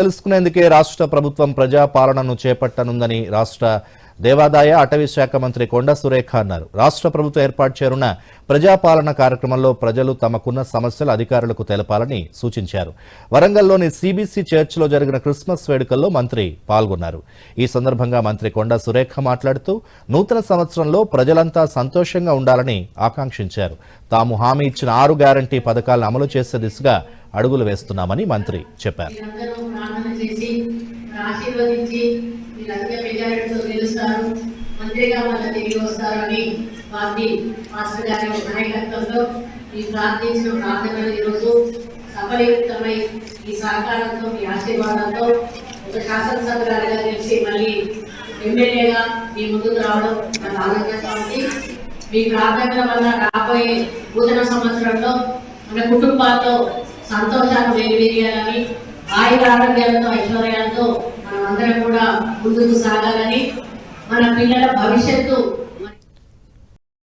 తెలుసుకునేందుకే రాష్ట్ర ప్రభుత్వం ప్రజాపాలనను చేపట్టనుందని రాష్ట్ర దేవాదాయ అటవీ శాఖ మంత్రి కొండ సురేఖ అన్నారు. రాష్ట్ర ప్రభుత్వం ఏర్పాటు చేరున్న ప్రజాపాలన కార్యక్రమంలో ప్రజలు తమకున్న సమస్యలు అధికారులకు తెలపాలని సూచించారు. వరంగల్లోని సిబిసి చర్చిలో జరిగిన క్రిస్మస్ వేడుకల్లో మంత్రి పాల్గొన్నారు. ఈ సందర్భంగా మంత్రి కొండ సురేఖ మాట్లాడుతూ నూతన సంవత్సరంలో ప్రజలంతా సంతోషంగా ఉండాలని ఆకాంక్షించారు. తాము హామీ ఇచ్చిన ఆరు గ్యారంటీ పథకాలను అమలు చేసే దిశగా అడుగులు వేస్తున్నామని మంత్రి చెప్పారు. మీరందరూ ప్రార్థన చేసి ఈ సఫలీకృతమై ఈ సహకారంతో మీ ఆశీర్వాదంతో ఒక శాసనసభ్యురాలుగా గెలిచి మళ్ళీ ఎమ్మెల్యేగా మీ ముందుకు రావడం నాకు ఆనందంగా ఉంది. మీ ప్రార్థనల వల్ల రాబోయే నూతన సంవత్సరంలో మన కుటుంబాల్లో సంతోషాలు వెలివేయాలని ఆయుర ఆరోగ్యాలతో ఐశ్వర్యాలతో మనం అందరం కూడా ముందుకు సాగాలని మన పిల్లల భవిష్యత్తు